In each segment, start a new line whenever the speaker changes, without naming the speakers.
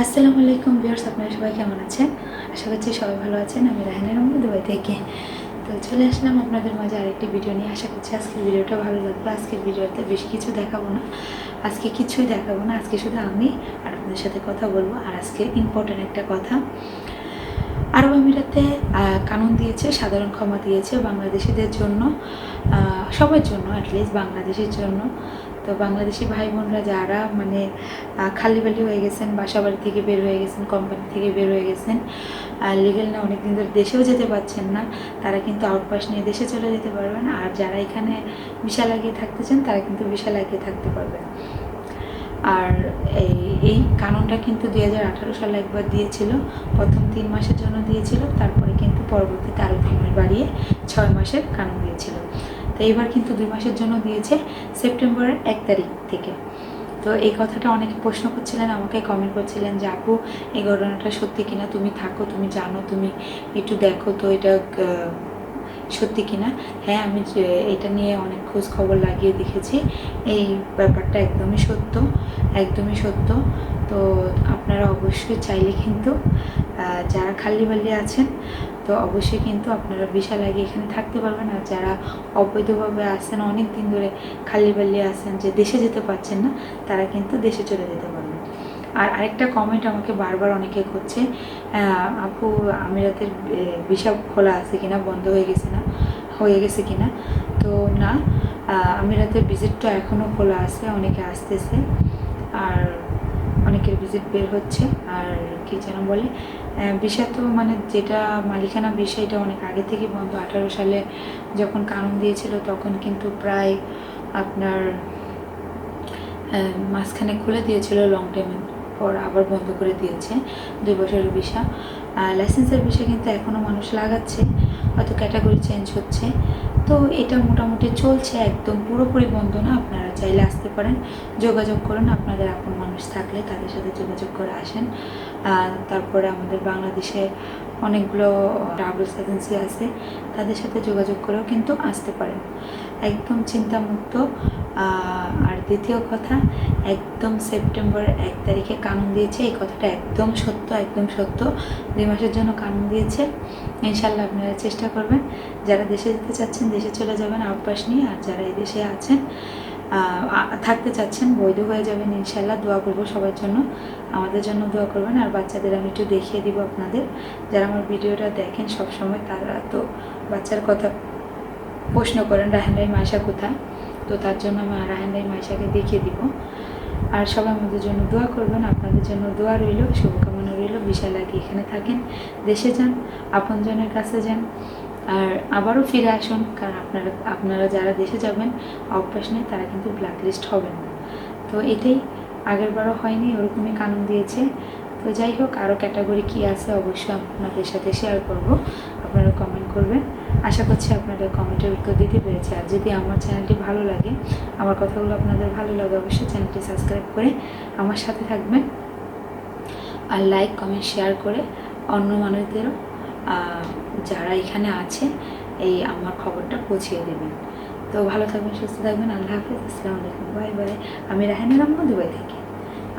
আসসালামু আলাইকুম ভিউয়ার্স, আপনারা সবাই কেমন আছেন? আশা করছি সবাই ভালো আছেন, আমি রাহানের রহমান দুবাই থেকে। তো চলে আসলাম আপনাদের মাঝে আরেকটি ভিডিও নিয়ে। আশা করছি আজকের ভিডিওটা ভালো লাগবে। আজকের ভিডিওতে বেশি কিছু দেখাবো না। আজকে কিছুই দেখাবো না। আজকে শুধু আমি আর আপনাদের সাথে কথা বলব। আর আজকে ইম্পর্ট্যান্ট একটা কথা। আরব আমিরাতে কানুন দিয়েছে, সাধারণ ক্ষমা দিয়েছে বাংলাদেশিদের জন্য সবার জন্য অ্যাটলিস্ট বাংলাদেশের জন্য। তো বাংলাদেশি ভাই বোনরা যারা মানে খালি বালি হয়ে গেছেন বাসা বাড়ি থেকে বের হয়ে গেছেন কোম্পানি থেকে বের হয়ে গেছেন, আর লিগেল না অনেকদিন ধরে দেশেও যেতে পারছেন না, তারা কিন্তু আউটপাস নিয়ে দেশে চলে যেতে পারবেন। আর যারা এখানে বিশা লাগিয়ে থাকতে চান, তারা কিন্তু বিশা লাগিয়ে থাকতে পারবেন। আর এই এই কানুনটা কিন্তু দুই হাজার আঠারো সালে একবার দিয়েছিল, প্রথম তিন মাসের জন্য দিয়েছিল, তারপরে কিন্তু পরবর্তীতে আরও তিন মাস বাড়িয়ে ছয় মাসের কানুন দিয়েছিল। এইবার কিন্তু দুই মাসের জন্য দিয়েছে সেপ্টেম্বরের এক তারিখ থেকে। তো এই কথাটা অনেকে প্রশ্ন করছিলেন, আমাকে কমেন্ট করছিলেন যে, আপু, এই ঘটনাটা সত্যি কিনা? তুমি থাকো, তুমি জানো, তুমি একটু দেখো তো এটা সত্যি কিনা? হ্যাঁ আমি এটা নিয়ে অনেক খোঁজ খবর লাগিয়ে দেখেছি। এই ব্যাপারটা একদমই সত্য একদমই সত্য। তো আপনারা অবশ্যই চাইলে কিন্তু যারা খালি বালি আছেন তো অবশ্যই কিন্তু আপনারা বিশাল আগে এখানে থাকতে পারবেন আর যারা অবৈধভাবে আসেন, অনেক দিন ধরে খালি বালি আছেন যে দেশে যেতে পারছেন না, তারা কিন্তু দেশে চলে যেতে পারবেন। আর আরেকটা কমেন্ট আমাকে বারবার অনেকে করছে আপু, আমিরাতের ভিসা খোলা আছে কিনা? বন্ধ হয়ে গেছে না? হয়ে গেছে কিনা? তো না আমিরাতের ভিজিটটা এখনও খোলা আছে, অনেকে আসতেছে। আর অনেকের ভিজিট বের হচ্ছে। আর কি যেন বলে বিষা তো মানে যেটা মালিকানা বিষা এটা অনেক আগে থেকে বন্ধ। আঠারো সালে যখন কানুন দিয়েছিল, তখন কিন্তু প্রায় আপনার মাঝখানে খুলে দিয়েছিল লং টাইমের পর আবার বন্ধ করে দিয়েছে। দুই বছরের ভিসা লাইসেন্সের বিষয় কিন্তু এখনও মানুষ লাগাচ্ছে, হয়তো ক্যাটাগরি চেঞ্জ হচ্ছে। তো এটা মোটামুটি চলছে একদম, পুরোপুরি বন্ধ না, আপনারা চাইলে আসতে পারেন। যোগাযোগ করুন, আপনাদের আপন মানুষ থাকলে তাদের সাথে যোগাযোগ করে আসেন। তারপরে আমাদের বাংলাদেশে অনেকগুলো ট্রাভেলস এজেন্সি আছে, তাদের সাথে যোগাযোগ করেও কিন্তু আসতে পারেন। একদম চিন্তামুক্ত। আর দ্বিতীয় কথা, একদম সেপ্টেম্বর এক তারিখে কানুন দিয়েছে, এই কথাটা একদম সত্য একদম সত্য। দুই মাসের জন্য কানুন দিয়েছে ইনশাল্লাহ আপনারা চেষ্টা করবেন। যারা দেশে যেতে চাচ্ছেন, দেশে চলে যাবেন আউটপাস নিয়ে। আর যারা এই দেশে আছেন থাকতে চাচ্ছেন, বৈধ হয়ে যাবেন ইনশাল্লাহ দোয়া করব সবার জন্য। আমাদের জন্য দোয়া করবেন। আর বাচ্চাদের আমি একটু দেখিয়ে দিব আপনাদের। যারা আমার ভিডিওটা দেখেন সব সময় তারা তো বাচ্চার কথা প্রশ্ন করেন, রাহেন রাই মাইশা কোথায়? তো তার জন্য আমি রাহেন রাই মাইশাকে দেখিয়ে দিব। আর সবাই আমাদের জন্য দোয়া করবেন, আপনাদের জন্য দোয়া রইল, শুভকামনা রইল, বিশাল আগে এখানে থাকেন, দেশে যান, আপনজনের কাছে যান, আর আবারও ফিরে আসুন, কারণ আপনারা আপনারা যারা দেশে যাবেন অভ্যাস নেই, তারা কিন্তু ব্ল্যাক লিস্ট হবেন না। তো এটাই আগের বারও হয়নি, ওরকমই কানুন দিয়েছে। তো যাই হোক, আরও ক্যাটাগরি কী আছে, অবশ্যই আপনাদের সাথে শেয়ার করব। করবেন। আশা করছি আপনাদের কমেন্টের উত্তর দিতে পেরেছি। আর যদি আমার চ্যানেলটি ভালো লাগে, আমার কথাগুলো আপনাদের ভালো লাগে, অবশ্যই চ্যানেলটি সাবস্ক্রাইব করে আমার সাথে থাকবেন। আর লাইক কমেন্ট শেয়ার করে অন্য মানুষদেরও যারা এখানে আছে, এই আমার খবরটা পৌঁছিয়ে দেবেন। তো ভালো থাকবেন, সুস্থ থাকবেন। আল্লাহ হাফিজ। আসসালামু আলাইকুম। Bye bye. আমি রাহানুর রহমান দুবাই থেকে।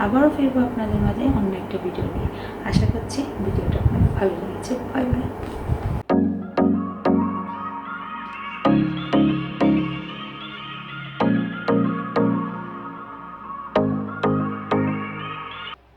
আবারও ফিরবো আপনাদের মাঝে অন্য একটা ভিডিও নিয়ে। আশা করছি ভিডিওটা আপনাদের ভালো লেগেছে। Bye bye.